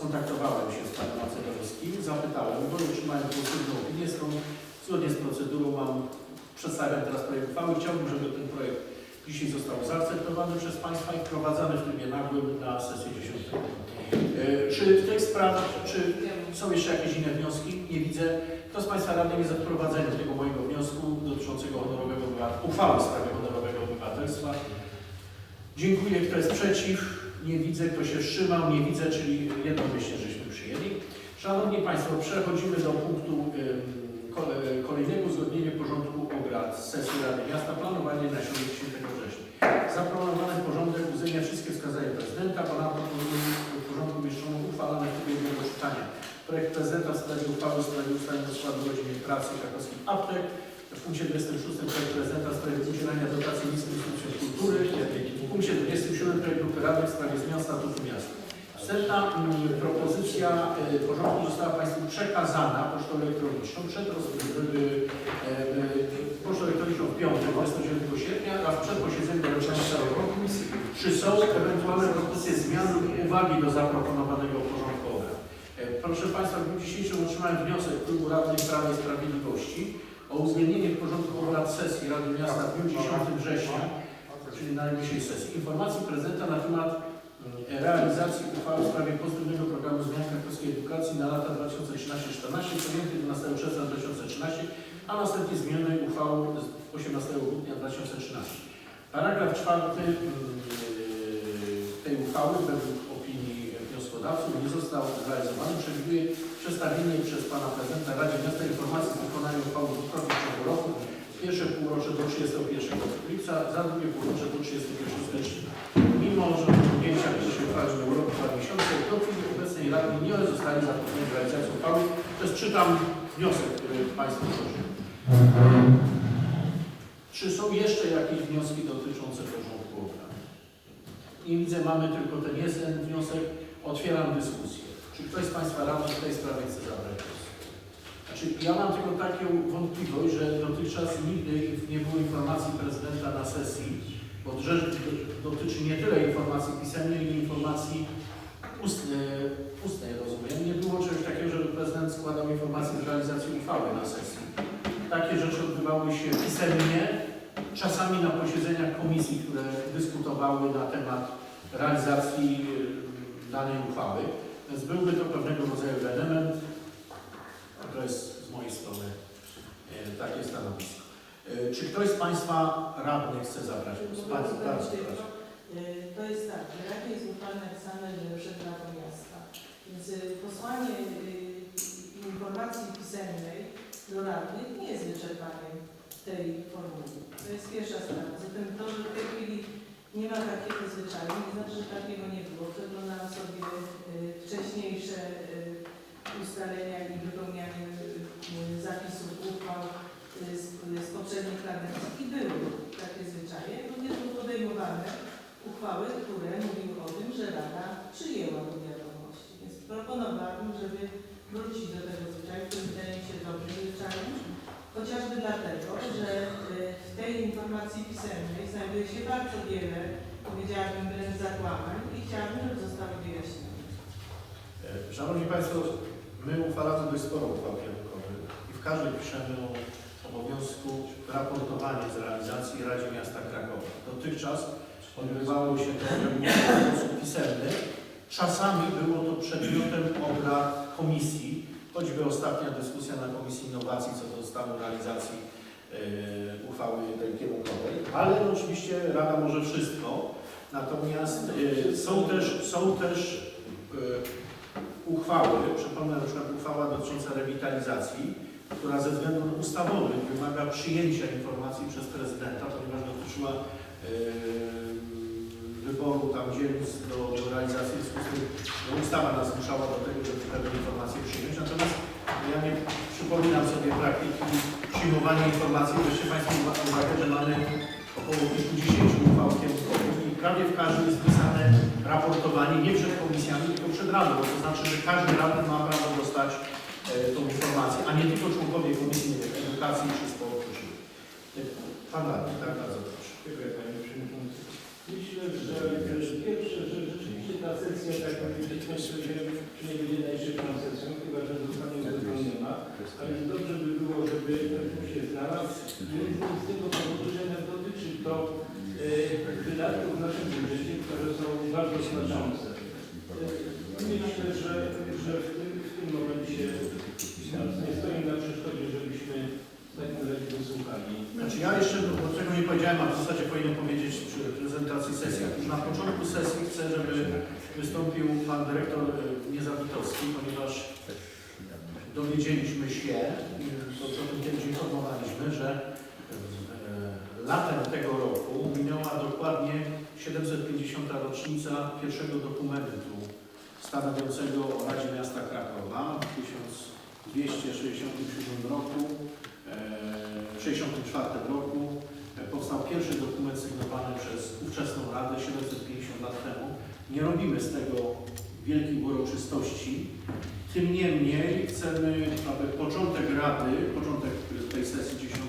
skontaktowałem się z panem Macedowskim, zapytałem go, otrzymałem pozytywną opinię, z zgodnie z procedurą mam, przedstawiam teraz projekt uchwały. Chciałbym, żeby ten projekt dzisiaj został zaakceptowany przez Państwa i wprowadzany w trybie nagłym na sesję 10. E, Czy w tych sprawach, czy są jeszcze jakieś inne wnioski? Nie widzę. Kto z Państwa radnych jest za wprowadzeniem tego mojego wniosku dotyczącego honorowego uchwały w sprawie honorowego obywatelstwa? Dziękuję. Kto jest przeciw? Nie widzę. Kto się wstrzymał? Nie widzę, czyli jednomyślnie żeśmy przyjęli. Szanowni Państwo, przechodzimy do punktu kolejnego uzgodnienie porządku obrad sesji Rady Miasta planowanie na środek 10 września. Zaplanowany porządek uwzględnia wszystkie wskazania prezydenta. Ponadto w porządku umieszczono uchwalę na trybie jednego czytania. Projekt prezydenta w sprawie uchwały w sprawie ustalenia składu godzin pracy krakowskich aptek. W punkcie 26 projekt prezydenta w sprawie udzielania dotacji miejskim instytucjom kultury. W punkcie 27 projekt rady w sprawie zmian statutu miasta. Wstępna mm, propozycja y, porządku została Państwu przekazana pocztą elektroniczną przed y, y, pocztą elektroniczną w piątek, 29 sierpnia, a przed posiedzeniem dotyczącego komisji. Czy są ewentualne propozycje zmian lub uwagi do zaproponowanego porządku obrad? E, Proszę Państwa, w dniu dzisiejszym otrzymałem wniosek Klubu Radnych Prawa i Sprawiedliwości o uwzględnienie w porządku obrad sesji Rady Miasta w dniu 10 września, czyli na najbliższej sesji, informacji prezydenta na temat mm, realizacji uchwały w sprawie pozytywnego programu zmian krakowskiej edukacji na lata 2013-2014 przyjętej 12 czerwca 2013, a następnie zmienionej uchwałą z 18 grudnia 2013. Paragraf czwarty mm, tej uchwały według opinii wnioskodawców nie został zrealizowany. Przewiduje przedstawienie przez Pana Prezydenta Radzie Miasta informacji z wykonania uchwały w ciągu roku. Pierwsze półrocze do 31 lipca, za drugie półrocze do 31 stycznia. Mimo, że podjęcia pierwszej uchwały w roku dwa miesiące, do chwili obecnej Rady nie zostali zapoznani z realizacją uchwały. Jest czytam wniosek, który Państwu złożył. Czy są jeszcze jakieś wnioski dotyczące porządku obrad? Nie widzę, mamy tylko ten jeden wniosek. Otwieram dyskusję. Czy ktoś z Państwa radnych w tej sprawie chce zabrać głos? Znaczy, ja mam tylko taką wątpliwość, że dotychczas nigdy nie było informacji prezydenta na sesji, bo rzecz do- dotyczy nie tyle informacji pisemnej, ile informacji ustnej, ustnej rozumiem. Nie było czegoś takiego, żeby prezydent składał informację z realizacji uchwały na sesji. Takie rzeczy odbywały się pisemnie, czasami na posiedzeniach komisji, które dyskutowały na temat realizacji y, danej uchwały. Więc byłby to pewnego rodzaju element. To jest z mojej strony y, takie stanowisko. Y, Czy ktoś z Państwa radnych chce zabrać głos? Bardzo, proszę. Y, To jest tak, w radzie jest uchwale napisane, że przed Radą Miasta. Więc posłanie informacji pisemnej do radnych nie jest wyczerpaniem tej formuły. To jest pierwsza sprawa. Zatem to, że w tej chwili nie ma takiego zwyczaju, nie znaczy, że takiego nie było. Przeglądam sobie y, wcześniejsze y, ustalenia i wypełnianie y, zapisów uchwał z, z poprzednich kadencji i były takie zwyczaje. Również były podejmowane uchwały, które mówiły o tym, że Rada przyjęła do wiadomości. Więc proponowałabym, żeby wrócić do tego zwyczaju, który wydaje mi się dobrym zwyczajem, chociażby dlatego, że w tej informacji pisemnej znajduje się bardzo wiele, powiedziałabym, wręcz zakłamań i chciałabym, żeby zostały wyjaśnione. E, Szanowni Państwo, my uchwalamy dość sporo uchwał kierunkowych i w każdej piszemy o obowiązku raportowania z realizacji Radzie Miasta Krakowa. Dotychczas odbywało się to w sposób pisemny. Czasami było to przedmiotem obrad komisji, choćby ostatnia dyskusja na Komisji Innowacji co do stanu realizacji uchwały tej kierunkowej, ale oczywiście Rada może wszystko. Natomiast e, są też, są też e, uchwały, przypomnę na przykład uchwała dotycząca rewitalizacji, która ze względów ustawowych wymaga przyjęcia informacji przez prezydenta, ponieważ dotyczyła e, wyboru tam dzielnic do, do realizacji, w związku z tym no, ustawa nas zmuszała do tego, żeby pewne informacje przyjąć. Natomiast ja nie przypominam sobie praktyki przyjmowania informacji. Weźcie Państwo uwa- uwagę, że mamy około kilkudziesięciu uchwał kierunkowych i prawie w każdym jest wpisane raportowanie nie przed komisjami, tylko przed Radą. To znaczy, że każdy radny ma prawo dostać e, tą informację, a nie tylko członkowie Komisji nie wiem, Edukacji czy Sportu. Czy... Pan radny, tak, bardzo proszę. Dziękuję Panie Przewodniczący. Myślę, że pierwsze, że rzeczywiście ta sesja, tak jak powiedzieliśmy, czy nie będzie najszybszą sesją, chyba że zostanie tak uzupełniona, tak ale dobrze by było, żeby ktoś się znalazł. Mhm. Z tego powodu, że nas dotyczy to e, wydatków w naszym budżecie, które są bardzo znaczące. E, myślę, że, że w, tym, w tym momencie nie stoi na przeszkodzie, żebyśmy w takim razie wysłuchali. Znaczy ja jeszcze, bo tego nie powiedziałem, a w zasadzie powinienem powiedzieć przy prezentacji sesji. Na początku sesji chcę, żeby wystąpił pan dyrektor e, Niezabitowski, ponieważ dowiedzieliśmy się, to o tym kiedyś informowaliśmy, że e, latem tego roku minęła dokładnie 750. rocznica pierwszego dokumentu stanowiącego o Radzie Miasta Krakowa w 1267 roku. W 1964 roku e, powstał pierwszy dokument sygnowany przez ówczesną Radę 750 lat temu. Nie robimy z tego wielkiej uroczystości. Tym niemniej chcemy, aby początek Rady, początek tej sesji 10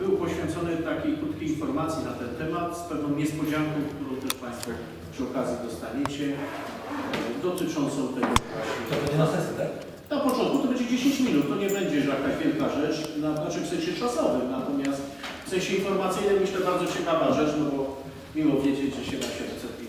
był poświęcony takiej krótkiej informacji na ten temat z pewną niespodzianką, którą też Państwo przy okazji dostaniecie, e, dotyczącą tego właśnie. To będzie na sesji, tak? Na początku to będzie 10 minut, to nie będzie jakaś wielka rzecz, na, znaczy w sensie czasowym, natomiast w sensie informacyjnym myślę bardzo ciekawa rzecz, no bo miło wiedzieć, że się 750 lat.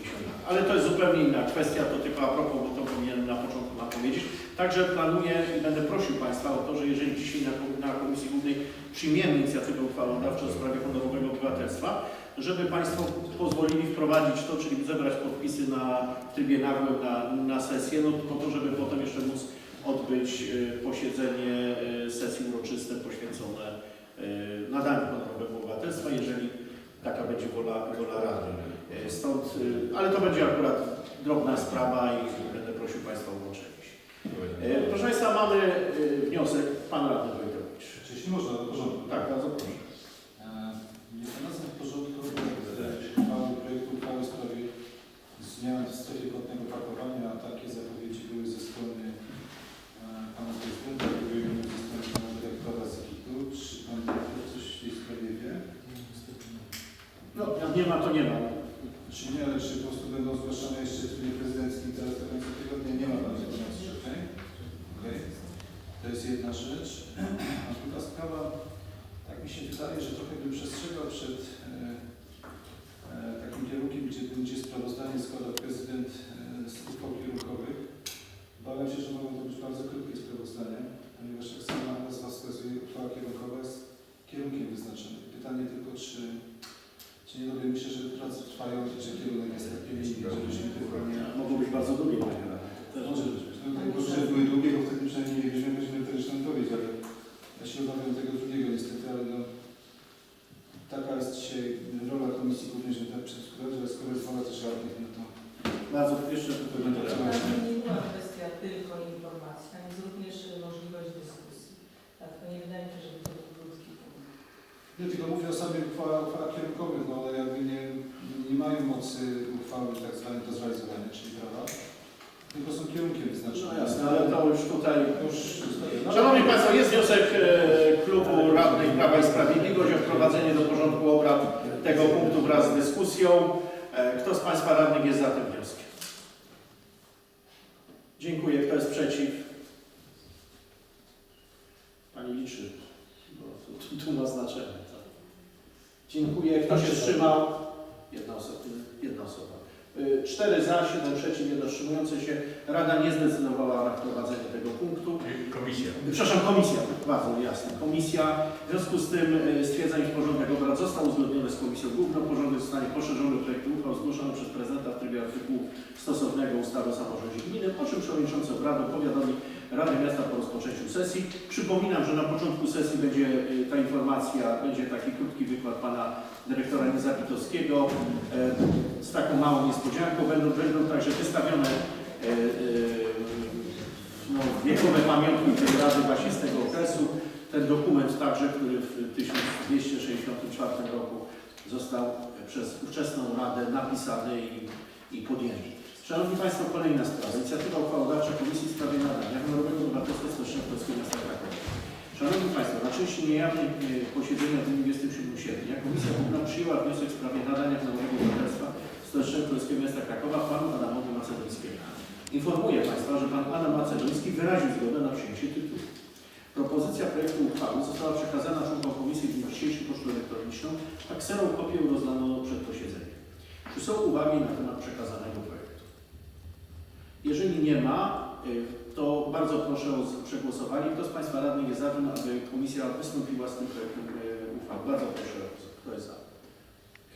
Ale to jest zupełnie inna kwestia, to tylko a propos, bo to powinienem na początku Wam powiedzieć. Także planuję i będę prosił Państwa o to, że jeżeli dzisiaj na, na Komisji Głównej przyjmiemy inicjatywę uchwałodawczą w sprawie honorowego obywatelstwa, żeby Państwo pozwolili wprowadzić to, czyli zebrać podpisy na w trybie nagłym na, na sesję, no po to, żeby potem jeszcze móc odbyć y, posiedzenie y, sesji uroczyste poświęcone y, nadaniu honorowego obywatelstwa, jeżeli taka będzie wola, wola Rady. Y, Stąd, y, ale to będzie akurat drobna sprawa i będę prosił Państwa o się. Y, Proszę Państwa, mamy y, wniosek, Pan Radny Wojtowicz. Jeśli można, do porządku. Tak, bardzo proszę. E, Nie znalazłem w porządku e, uchwały, projektu uchwały w sprawie zmian w strefie płatnego parkowania, a takie zapowiedzi były ze strony e, pana prezydenta, były ze strony pana dyrektora ZIKIT-u. Czy pan dyrektor coś w tej sprawie wie? No, ma, to nie ma. Czy nie, ale czy po prostu będą zgłaszane jeszcze w trybie prezydenckim teraz do końca tygodnia? Nie ma okej? Okej. To jest jedna rzecz. A druga sprawa, tak mi się wydaje, że trochę bym przestrzegał przed e, e, takim kierunkiem, gdzie będzie sprawozdanie składał prezydent e, z uchwał kierunkowych. Obawiam się, że mogą to być bardzo krótkie sprawozdania, ponieważ jak sama nazwa wskazuje, uchwała kierunkowa jest kierunkiem wyznaczonym. Pytanie tylko, czy, czy nie dowiemy się, że prace trwają i że kierunek jest taki niski, żebyśmy tylko nie... Mogą być bardzo długie, panie Radny. To może być. No, tylko, że były długie, bo wtedy przynajmniej nie wiedziałem, będziemy też nam dowiedzieć, ale ja się obawiam tego drugiego niestety, ale no, taka jest dzisiaj rola Komisji Głównej, ale skoro jest wola też radnych, no to Bardzo jeszcze to będę To nie była kwestia tylko informacji, tam jest również możliwość dyskusji. Tak, to nie wydaje mi się, żeby to był krótki punkt. nie tylko mówię o samych uchwałach, uchwałach kierunkowych, no ale jakby nie, nie mają mocy uchwały tak zwane do zrealizowania, czyli prawa, kierunkiem No wyznaczone. jasne, ale to już tutaj Już, no, Szanowni Państwo, jest wniosek e, klubu radnych Prawa i Sprawiedliwość o wprowadzenie do porządku obrad tego punktu wraz z dyskusją. E, Kto z Państwa radnych jest za tym wnioskiem? Dziękuję. Kto jest przeciw? Pani liczy, bo tu, tu ma znaczenie. tak. Dziękuję. Kto się wstrzymał? Jedna osoba. Jedna osoba. Y, Cztery za, siedem przeciw, jeden wstrzymujący się. Rada nie zdecydowała na wprowadzenie tego punktu. Komisja. Przepraszam, komisja, bardzo jasne. Komisja w związku z tym y, stwierdza, iż porządek obrad został uzgodniony z Komisją Główną. Porządek zostanie poszerzony projektu uchwał zgłoszony przez prezydenta w trybie artykułu stosownego ustawy o samorządzie gminy, po czym przewodniczący obrady powiadomi Radę Miasta po rozpoczęciu sesji. Przypominam, że na początku sesji będzie y, ta informacja, będzie taki krótki wykład pana dyrektora Niezapitowskiego y, z taką małą niespodzianką. Będą, będą także wystawione y, y, no, wiekowe pamiątki tej Rady właśnie z tego okresu. Ten dokument także, który w 1264 roku został przez ówczesną Radę napisany i, i podjęty. Szanowni Państwo, kolejna sprawa. Inicjatywa uchwałodawcza Komisji w sprawie nadania honorowego obywatelstwa Stołecznego Polskiego Miasta Krakowa. Szanowni Państwo, na części niejawnej e, posiedzenia w dniu 27 sierpnia Komisja Główna przyjęła wniosek w sprawie nadania honorowego obywatelstwa Stołecznego Polskiego Miasta Krakowa panu Adamowi Macedońskiemu. Informuję Państwa, że Pan Adam Macedoński wyraził zgodę na przyjęcie tytułu. Propozycja projektu uchwały została przekazana członkom komisji w dniu dzisiejszym pocztą elektroniczną, a kserą kopię rozdano przed posiedzeniem. Czy są uwagi na temat przekazanego projektu? Nie ma, y, to bardzo proszę o przegłosowanie. Kto z Państwa radnych jest za tym, aby komisja wystąpiła z tym projektem y, uchwały? Bardzo proszę, kto jest za?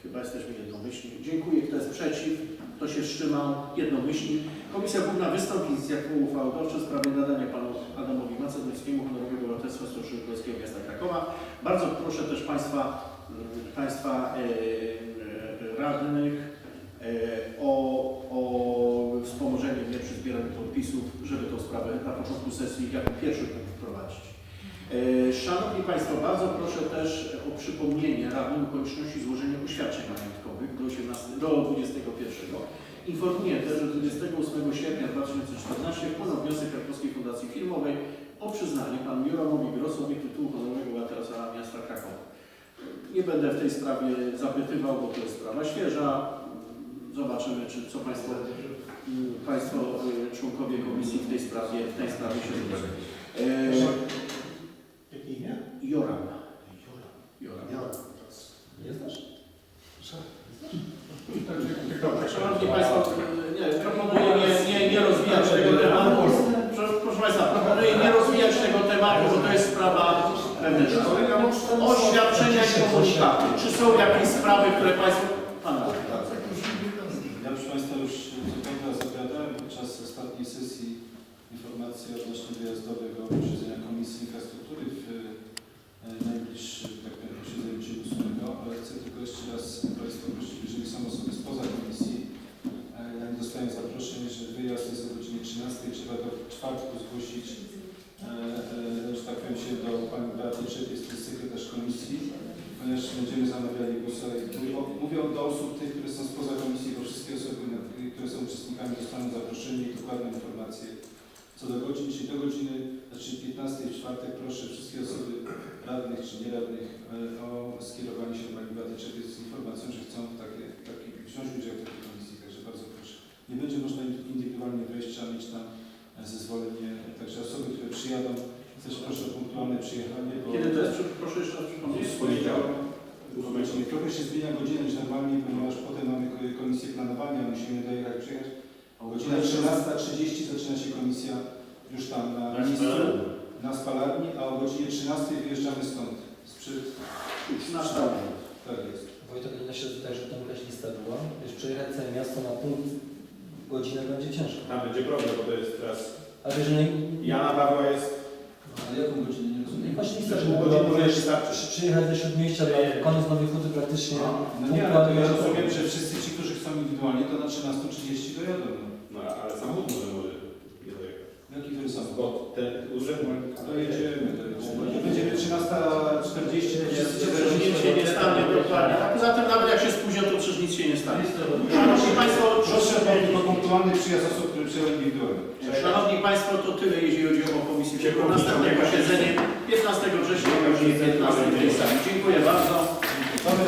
Chyba jesteśmy jednomyślni. Dziękuję. Kto jest przeciw? Kto się wstrzymał? Jednomyślni. Komisja Główna wystąpi z inicjatywą uchwałodawczą w sprawie nadania panu Adamowi Macedonieckiemu honorowego obywatelstwa Stołecznego Królewskiego Miasta Krakowa. Bardzo proszę też Państwa, mm, państwa radnych podpisów, żeby tą sprawę na początku sesji jako pierwszy punkt wprowadzić. E, Szanowni Państwo, bardzo proszę też o przypomnienie radnym o konieczności złożenia oświadczeń majątkowych do, 18, do 21. Informuję też, że 28 sierpnia 2014 wpłynął wniosek Krakowskiej Fundacji Filmowej o przyznanie panu Juramowi Grosowi tytułu honorowego obywatela miasta Krakowa. Nie będę w tej sprawie zapytywał, bo to jest sprawa świeża. Zobaczymy, czy co Państwo, państwo y, członkowie komisji w tej sprawie, w tej sprawie się wypowiedzą. E, Jakie imię? Joram. Joram. Nie znasz? Szanowni Państwo, nie, proponuję nie, nie, nie rozwijać tego tematu. Proszę, proszę Państwa, proponuję nie rozwijać tego tematu, bo to jest sprawa wewnętrzna. Oświadczenia i komunikaty. Czy są jakieś sprawy, które Państwo... Pan Ja proszę Państwa już zupełnie zapowiadałem podczas ostatniej sesji informacji odnośnie wyjazdowego posiedzenia Komisji Infrastruktury w e, najbliższym tak powiem, posiedzeniu dniu 8, ale chcę tylko jeszcze raz Państwa prosić, jeżeli są osoby spoza komisji, e, jak dostają zaproszenie, że wyjazd jest o godzinie 13, trzeba do czwartku zgłosić, e, że tak powiem się do Pani Beaty Czep, jest to sekretarz komisji, ponieważ będziemy zamawiali głosy. Mówię do osób tych, które są spoza komisji, bo wszystkie osoby, które są uczestnikami dostaną zaproszenie i dokładne informacje co do godzin, czyli do godziny, znaczy 15 w czwartek proszę wszystkie osoby radnych czy nieradnych o skierowanie się do Pani Beaty Czep z informacją, że chcą w takie, taki, wziąć udział w takiej komisji, także bardzo proszę. Nie będzie można indywidualnie wejść, trzeba mieć tam e, zezwolenie, także osoby, które przyjadą, też proszę o punktualne przyjechanie, bo... Kiedy to jest? Proszę jeszcze raz przypomnieć. Poniedziałek. Trochę się zmienia godzina niż normalnie, ponieważ potem mamy ko- komisję planowania, musimy dojechać, przyjechać. O godzina 13.30 zaczyna się komisja już tam na miejscu, na spalarni, a o godzinie 13 wyjeżdżamy stąd. Sprzed... Na stałe. Tak jest. Wojtek, ile się tutaj, że tam jakaś lista była? Wiesz, przejechać całe miasto na pół godziny będzie ciężko. Tam będzie problem, bo to jest teraz... A wiesz, że nie... Jana Pawła jest... Ale jaką godzinę nie rozumiem? Jakaś lista, że przy- przyjechać ze Śródmieścia, na koniec Nowej Huty praktycznie. No nie, ale to ja rozumiem, że wszyscy ci, którzy chcą indywidualnie, to na 13.30 dojadą. No. No, ale samochód może może nie dojechać. Jaki to jest samochód? Bo ten urząd... Dojedziemy, dojedziemy. Nie będziemy 13.40, to wszyscy Przecież nic się nie stanie dokładnie. A poza tym nawet jak się spóźnią, to przecież nic się nie stanie. Szanowni Państwo, Proszę o tylko punktualny przyjazd osób, które przyjęły indywidualnie. Szanowni Państwo, to tyle, jeśli chodzi o komisję. Następne posiedzenie 15 września o godzinie 15 w tej sali. Dziękuję bardzo.